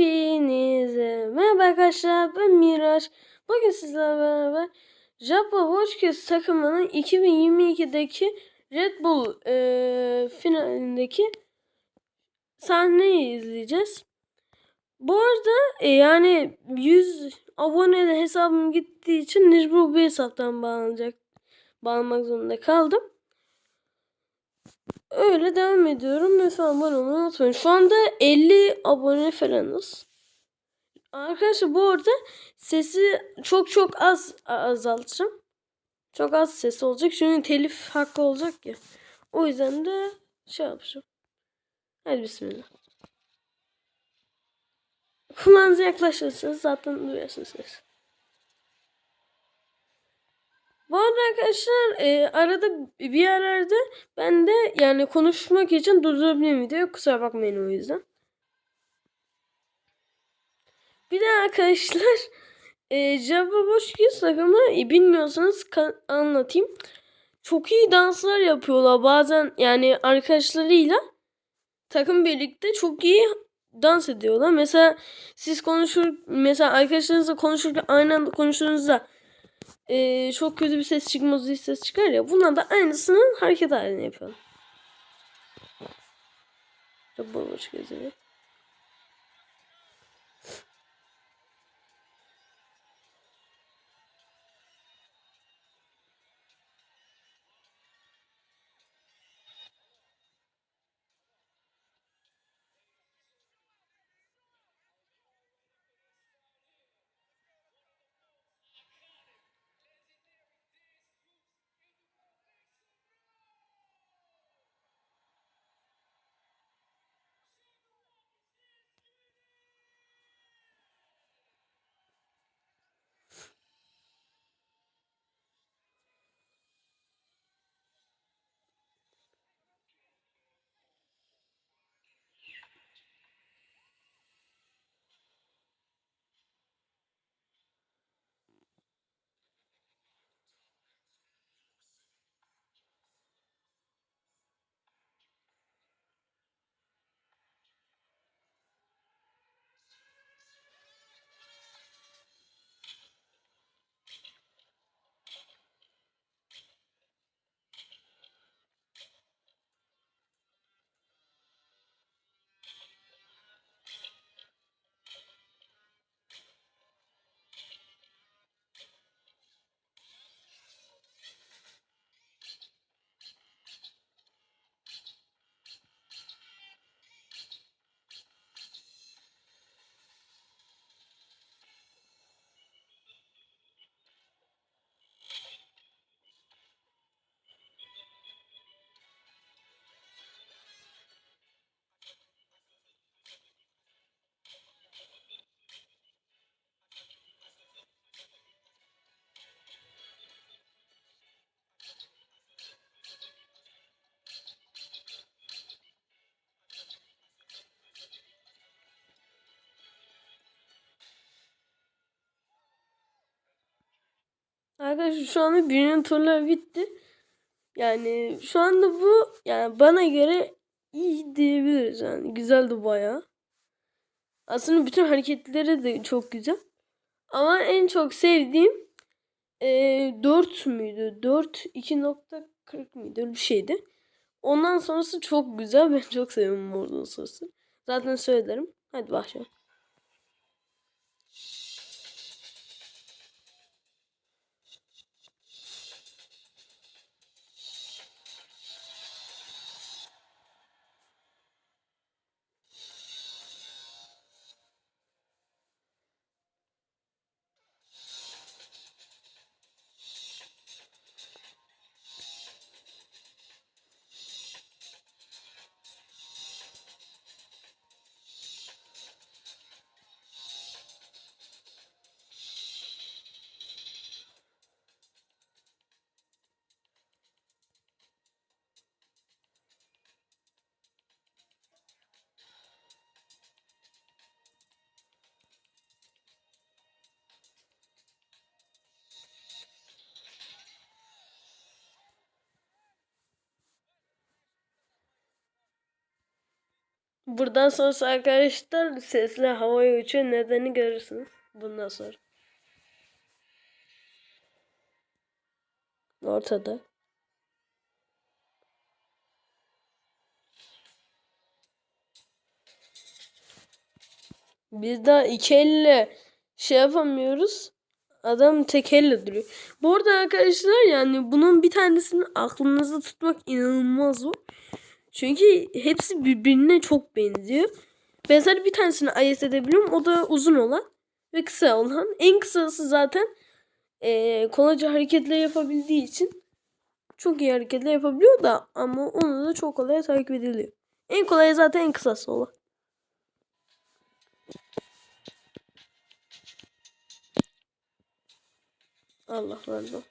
Hepinize merhaba arkadaşlar ben Miraç. Bugün sizlerle beraber Japo Watchkiss takımının 2022'deki Red Bull eee, finalindeki sahneyi izleyeceğiz. Bu arada e, yani 100 aboneli hesabım gittiği için mecbur bu hesaptan bağlanacak bağlanmak zorunda kaldım. Öyle devam ediyorum. Lütfen abone olmayı unutmayın. Şu anda 50 abone falanız. Arkadaşlar bu arada sesi çok çok az azaltacağım. Çok az ses olacak. Çünkü telif hakkı olacak ya. O yüzden de şey yapacağım. Hadi bismillah. Kulağınıza yaklaşırsanız zaten duyarsınız ses. Bu arada arkadaşlar e, arada bir yerlerde ben de yani konuşmak için durdurabilirim videoyu. Kusura bakmayın o yüzden. Bir de arkadaşlar e, Java Boş Yüz takımı e, bilmiyorsanız anlatayım. Çok iyi danslar yapıyorlar bazen yani arkadaşlarıyla takım birlikte çok iyi dans ediyorlar. Mesela siz konuşur mesela arkadaşlarınızla konuşurken aynı anda konuştuğunuzda e, çok kötü bir ses çıkmaz bir ses çıkar ya. Bunlar da aynısını hareket halini yapıyor. Çok boş gözü. Arkadaşlar şu anda birinci turlar bitti. Yani şu anda bu yani bana göre iyi diyebiliriz yani. Güzeldi bayağı. Aslında bütün hareketleri de çok güzel. Ama en çok sevdiğim e, 4 müydü? 4 2.40 mıydı? Öyle bir şeydi. Ondan sonrası çok güzel. Ben çok seviyorum oradan sonrası. Zaten söylerim. Hadi başlayalım. Buradan sonra arkadaşlar sesli havaya uçuyor. Nedeni görürsünüz. Bundan sonra. Ortada. Biz daha iki elle şey yapamıyoruz. Adam tek elle duruyor. Bu arada arkadaşlar yani bunun bir tanesini aklınızda tutmak inanılmaz zor. Çünkü hepsi birbirine çok benziyor. Ben bir tanesini ayırt edebiliyorum. O da uzun olan ve kısa olan. En kısası zaten eee kolayca hareketler yapabildiği için çok iyi hareketler yapabiliyor da ama onu da çok kolay takip ediliyor. En kolay zaten en kısası olan. Allah razı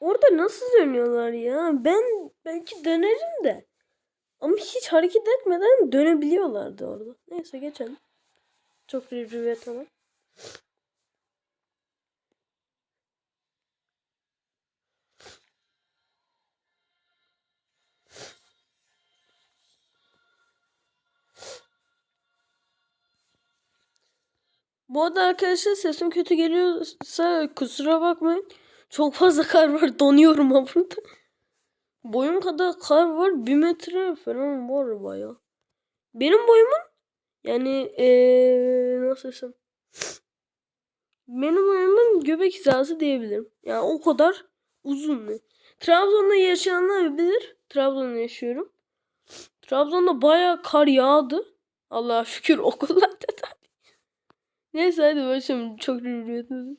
Orada nasıl dönüyorlar ya? Ben belki dönerim de. Ama hiç hareket etmeden dönebiliyorlardı orada. Neyse geçelim. Çok review tamam. Bu arada arkadaşlar sesim kötü geliyorsa kusura bakmayın. Çok fazla kar var. Donuyorum burada. Boyum kadar kar var. Bir metre falan var baya. Benim boyumun yani ee, nasıl desem. Benim boyumun göbek hizası diyebilirim. Yani o kadar uzun. Trabzon'da yaşayanlar bilir. Trabzon'da yaşıyorum. Trabzon'da baya kar yağdı. Allah'a şükür okullarda da. Neyse hadi başlayalım. Çok rüyordunuz.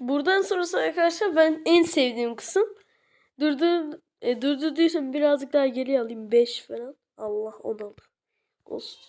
Buradan sonrası arkadaşlar ben en sevdiğim kısım. Durdur, e, durdurduysam birazcık daha geri alayım. 5 falan. Allah onu alır. Olsun.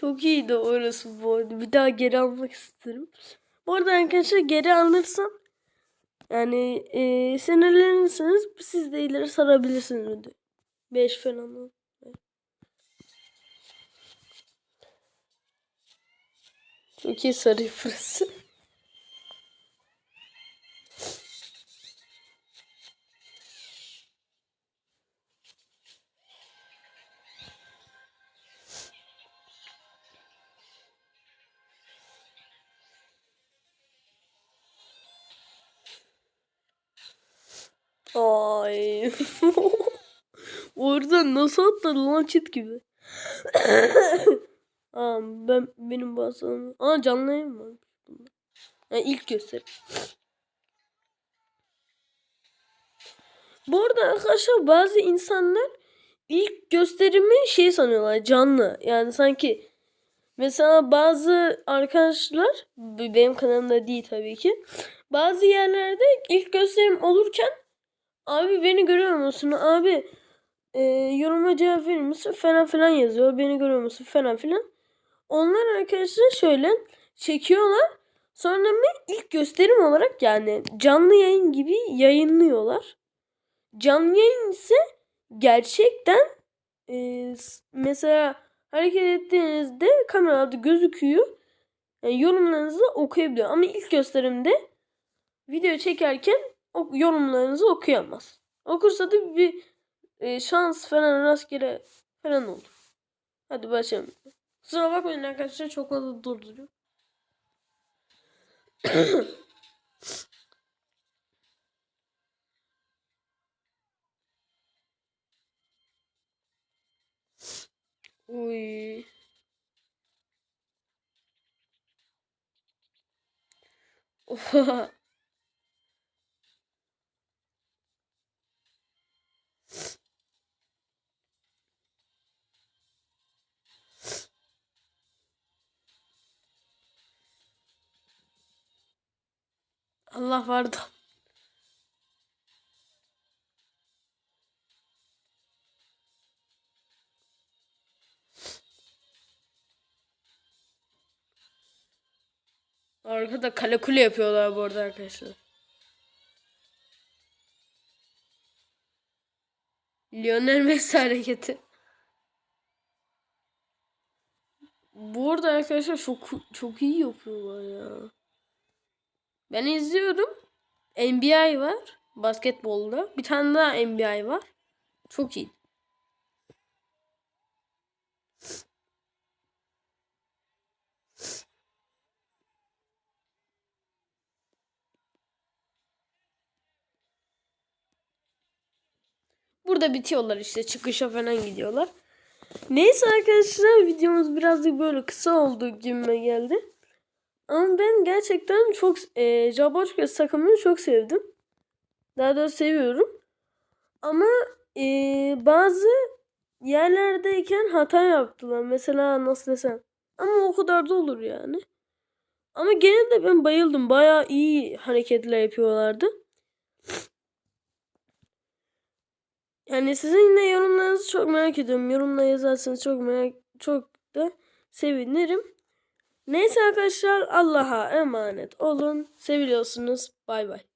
Çok iyiydi orası bu arada. Bir daha geri almak isterim. Bu arada arkadaşlar geri alırsam yani e, sinirlenirseniz siz de ileri sarabilirsiniz. ödü. 5 falan. Çok iyi sarıyor burası. Ay. Oradan nasıl atladı lan çit gibi. Aa, ben benim basam. Aa canlı yayın var. Yani ilk göster. Bu arada arkadaşlar bazı insanlar ilk gösterimi şey sanıyorlar canlı. Yani sanki mesela bazı arkadaşlar benim kanalımda değil tabii ki. Bazı yerlerde ilk gösterim olurken Abi beni görüyor musun? Abi e, yoruma cevap verir misin? Falan filan yazıyor. Beni görüyor musun? Falan filan. Onlar arkadaşlar şöyle çekiyorlar. Sonra mı ilk gösterim olarak yani canlı yayın gibi yayınlıyorlar. Canlı yayın ise gerçekten e, mesela hareket ettiğinizde kamerada gözüküyor. Yani yorumlarınızı okuyabiliyor. Ama ilk gösterimde video çekerken yorumlarınızı okuyamaz. Okursa da bir e, şans falan rastgele falan olur. Hadi başlayalım. Kusura bakmayın arkadaşlar çok fazla durduruyor. Uy. Oha. Allah vardı. Arkada kale kule yapıyorlar bu arada arkadaşlar. Lionel Messi hareketi. Bu arada arkadaşlar çok çok iyi yapıyorlar ya. Ben izliyorum. NBA var basketbolda. Bir tane daha NBA var. Çok iyi. Burada bitiyorlar işte çıkışa falan gidiyorlar. Neyse arkadaşlar videomuz birazcık böyle kısa oldu gibime geldi. Ama ben gerçekten çok e, Jabochka takımını çok sevdim. Daha doğrusu seviyorum. Ama e, bazı yerlerdeyken hata yaptılar. Mesela nasıl desem. Ama o kadar da olur yani. Ama gene de ben bayıldım. Bayağı iyi hareketler yapıyorlardı. Yani sizin yine yorumlarınızı çok merak ediyorum. Yorumla yazarsanız çok merak çok da sevinirim. Neyse arkadaşlar Allah'a emanet olun. Seviliyorsunuz. Bay bay.